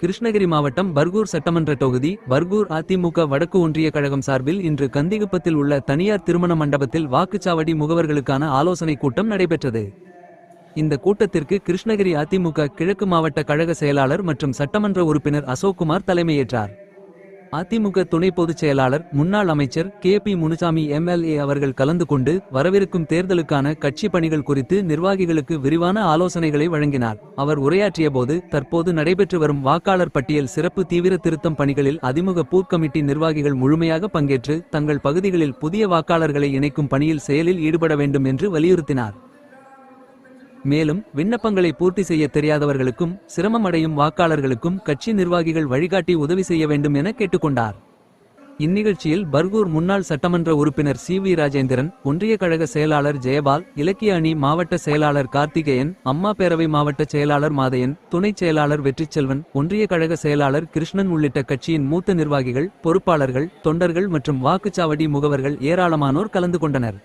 கிருஷ்ணகிரி மாவட்டம் பர்கூர் சட்டமன்ற தொகுதி பர்கூர் அதிமுக வடக்கு ஒன்றிய கழகம் சார்பில் இன்று கந்திகுப்பத்தில் உள்ள தனியார் திருமண மண்டபத்தில் வாக்குச்சாவடி முகவர்களுக்கான ஆலோசனை கூட்டம் நடைபெற்றது. இந்த கூட்டத்திற்கு கிருஷ்ணகிரி அதிமுக கிழக்கு மாவட்ட கழக செயலாளர் மற்றும் சட்டமன்ற உறுப்பினர் அசோக்குமார் தலைமையேற்றார். அதிமுக துணை பொதுச் செயலாளர் முன்னாள் அமைச்சர் கே பி முனுசாமி எம்எல்ஏ அவர்கள் கலந்து கொண்டு வரவிருக்கும் தேர்தலுக்கான கட்சி பணிகள் குறித்து நிர்வாகிகளுக்கு விரிவான ஆலோசனைகளை வழங்கினார். அவர் உரையாற்றியபோது தற்போது நடைபெற்று வரும் வாக்காளர் பட்டியல் சிறப்பு தீவிர திருத்தம் பணிகளில் அதிமுக பூத் கமிட்டி நிர்வாகிகள் முழுமையாக பங்கேற்று தங்கள் பகுதிகளில் புதிய வாக்காளர்களை இணைக்கும் பணியில் செயலில் ஈடுபட வேண்டும் என்று வலியுறுத்தினார். மேலும் விண்ணப்பங்களை பூர்த்தி செய்ய தெரியாதவர்களுக்கும் சிரமம் அடையும் வாக்காளர்களுக்கும் கட்சி நிர்வாகிகள் வழிகாட்டி உதவி செய்ய வேண்டும் என கேட்டுக்கொண்டார். இந்நிகழ்ச்சியில் பர்கூர் முன்னாள் சட்டமன்ற உறுப்பினர் சி வி ராஜேந்திரன் ஒன்றிய கழக செயலாளர் ஜெயபால் இலக்கிய அணி மாவட்ட செயலாளர் கார்த்திகேயன் அம்மா பேரவை மாவட்ட செயலாளர் மாதையன் துணைச் செயலாளர் வெற்றிச்செல்வன் ஒன்றிய கழக செயலாளர் கிருஷ்ணன் உள்ளிட்ட கட்சியின் மூத்த நிர்வாகிகள் பொறுப்பாளர்கள் தொண்டர்கள் மற்றும் வாக்குச்சாவடி முகவர்கள் ஏராளமானோர் கலந்து கொண்டனர்.